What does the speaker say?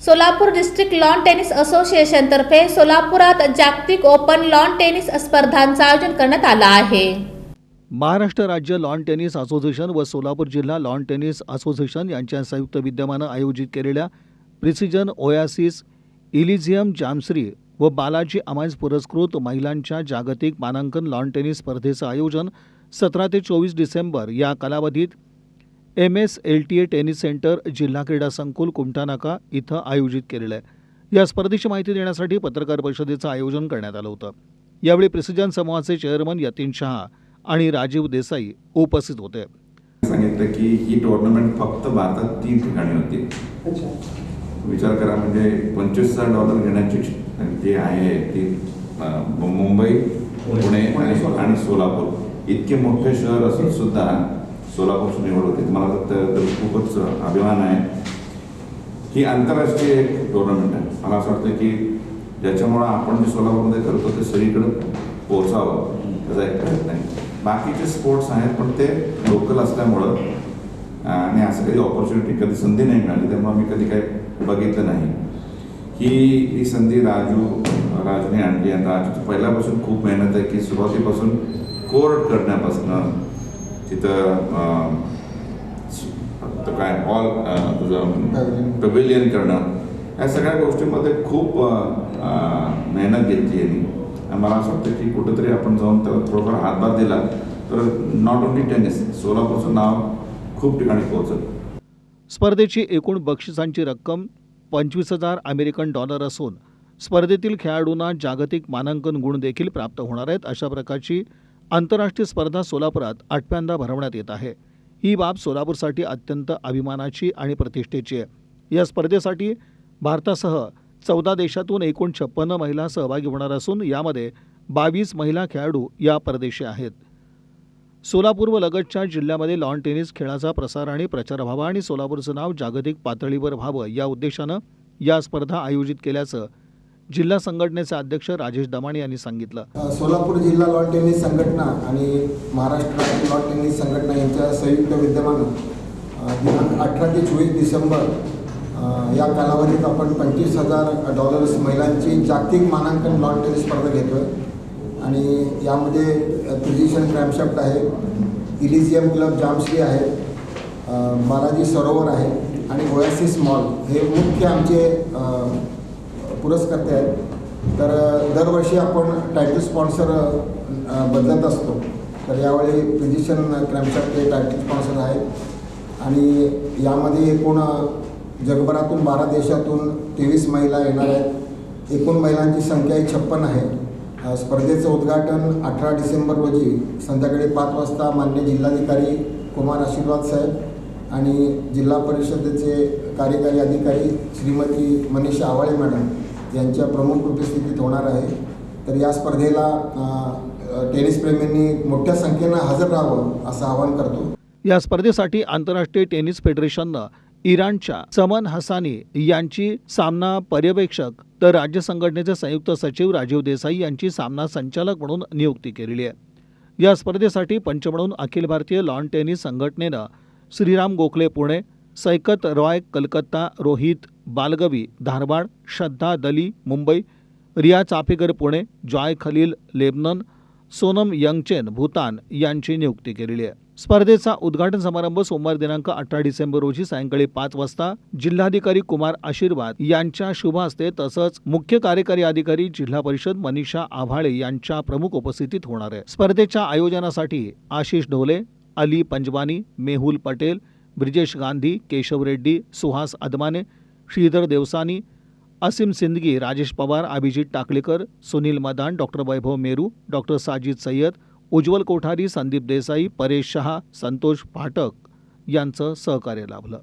Solapur district lawn tennis असोसिएशनतर्फे सोलापुरात जागतिक ओपन लॉन टेनिस स्पर्धांचं आयोजन करण्यात आलं आहे. महाराष्ट्र राज्य लॉन टेनिस असोसिएशन व सोलापूर जिल्हा लॉन टेनिस असोसिएशन यांच्या संयुक्त विद्यमानं आयोजित केलेल्या प्रिसिजन ओयासिस इलिझियम जामश्री व बालाजी अमायन्स पुरस्कृत महिलांच्या जागतिक मानांकन लॉन टेनिस स्पर्धेचं आयोजन सतरा ते चोवीस डिसेंबर या कालावधीत M S L T A tennis centre जिल्हा क्रीडा संकुल कुमटानाका इथं आयोजित केलेलं आहे. या स्पर्धेची माहिती देण्यासाठी पत्रकार परिषदेचं आयोजन करण्यात आलं होतं. यावेळी प्रिसिजन समूहाचे चेअरमन यतीन शहा आणि राजीव देसाई उपस्थित होते. सांगितलं की ही टुर्नामेंट फक्त भारतात तीन ठिकाणी होती. विचार करा म्हणजे पंचवीस हजार डॉलर घेण्याची जी आहे ती मुंबई पुणे आणि आणि सोलापूर. इतके मोठे शहर असून सुद्धा सोलापूरची निवड होते मला तर खूपच अभिमान आहे. ही आंतरराष्ट्रीय एक टुर्नामेंट आहे मला असं वाटतं की ज्याच्यामुळं आपण जे सोलापूरमध्ये करतो ते सगळीकडं पोहोचावं त्याचा एक प्रयत्न आहे बाकीचे स्पोर्ट्स आहेत पण ते लोकल असल्यामुळं आणि असं कधी ऑपॉर्च्युनिटी कधी संधी नाही मिळाली. त्यामुळे मी कधी काही बघितलं नाही. ही ही संधी राजू राजूने आणली आणि राजूची पहिल्यापासून खूप मेहनत आहे की सुरुवातीपासून कोर्ट करण्यापासून तिथं तर काय हॉल तुझं पवेलियन करणं या सगळ्या गोष्टींमध्ये खूप मेहनत घेतली यांनी. आणि मला असं वाटतं की कुठंतरी आपण जाऊन त्याला थोडंफार हातभार दिला तर नॉट ओन्ली टेनिस सोलापूरचं नाव खूप ठिकाणी पोहोचल. स्पर्धेची एकूण बक्षिसांची रक्कम पंचवीस हजार अमेरिकन डॉलर असून स्पर्धेतील खेळाडूंना जागतिक मानांकन गुण देखील प्राप्त होणार आहेत अशा प्रकारची आंतरराष्ट्रीय स्पर्धा सोलापुरात आठव्यांदा भरवण्यात येत आहे. ही बाब सोलापूरसाठी अत्यंत अभिमानाची आणि प्रतिष्ठेची आहे. या स्पर्धेसाठी भारतासह चौदा देशातून एकूण छप्पन्न महिला सहभागी होणार असून यामध्ये बावीस महिला खेळाडू या परदेशी आहेत. सोलापूर व लगतच्या जिल्ह्यामध्ये लॉन टेनिस खेळाचा प्रसार आणि प्रचार व्हावा आणि सोलापूरचं नाव जागतिक पातळीवर व्हावं या उद्देशानं या स्पर्धा आयोजित केल्याचं जिल्हा संघटनेचे अध्यक्ष राजेश दमाणे यांनी सांगितलं. सोलापूर जिल्हा लॉन टेनिस संघटना आणि महाराष्ट्र लॉन टेनिस संघटना यांच्या संयुक्त विद्यमानं दिनांक अठरा ते चोवीस डिसेंबर या कालावधीत आपण पंचवीस हजार डॉलर्स महिलांची जागतिक मानांकन लॉन टेनिस स्पर्धा घेतो आहे आणि यामध्ये त्रिजिशन क्रॅमशाफ्ट आहे इलिझियम क्लब जामश्री आहे बालाजी सरोवर आहे आणि ओयासिस मॉल हे मुख्य आमचे पुरस्कर्ते आहेत. तर दरवर्षी आपण टायटल स्पॉन्सर बदलत असतो. तर यावेळी फिजिशियन क्रॅमशाफ्ट टायटल स्पॉन्सर आहेत. आणि यामध्ये एकूण जगभरातून बारा देशातून तेवीस महिला येणार आहेत. एकूण महिलांची संख्या ही छप्पन आहे. स्पर्धेचं उद्घाटन अठरा डिसेंबर रोजी संध्याकाळी पाच वाजता मान्य जिल्हाधिकारी कुमार आशीर्वाद साहेब आणि जिल्हा परिषदेचे कार्यकारी अधिकारी श्रीमती मनीषा आवाळे मॅडम. यांच्या प्रमुख उपस्थितीत होणार आहे तर या स्पर्धेला टेनिस प्रेमींनी मोठ्या संख्येनं हजर राहावं असं आवाहन करतो. या स्पर्धेसाठी आंतरराष्ट्रीय टेनिस फेडरेशननं इराणच्या समन हसानी यांची सामना पर्यवेक्षक तर राज्य संघटनेचे संयुक्त सचिव राजीव देसाई यांची सामना संचालक म्हणून नियुक्ती केलेली आहे. या स्पर्धेसाठी पंच म्हणून अखिल भारतीय लॉन टेनिस संघटनेनं श्रीराम गोखले पुणे सैकत Roy Calcutta Rohit Belagavi Dharwad Shraddha Dali Mumbai Riya Chapekar Pune Joy Khalil Lebanon Sonam Yangchen Bhutan यांची नियुक्ती केलेली आहे. स्पर्धेचा उद्घाटन समारंभ सोमवार दिनांक अठरा डिसेंबर रोजी सायंकाळी पाच वाजता जिल्हाधिकारी कुमार आशीर्वाद यांच्या शुभ हस्ते तसंच मुख्य कार्यकारी अधिकारी जिल्हा परिषद मनीषा आव्हाळे यांच्या प्रमुख उपस्थितीत होणार आहे. स्पर्धेच्या आयोजनासाठी आशिष ढोले अली पंजवानी मेहुल पटेल ब्रिजेश गांधी केशव रेड्डी सुहास अदमाने श्रीधर देवसानी असीम सिंदगी राजेश पवार अभिजित टाकलेकर सुनील मदान डॉक्टर वैभव मेरू डॉक्टर साजिद सय्यद उज्ज्वल कोठारी संदीप देसाई परेश शहा संतोष फाटक यांचं सहकार्य लाभलं.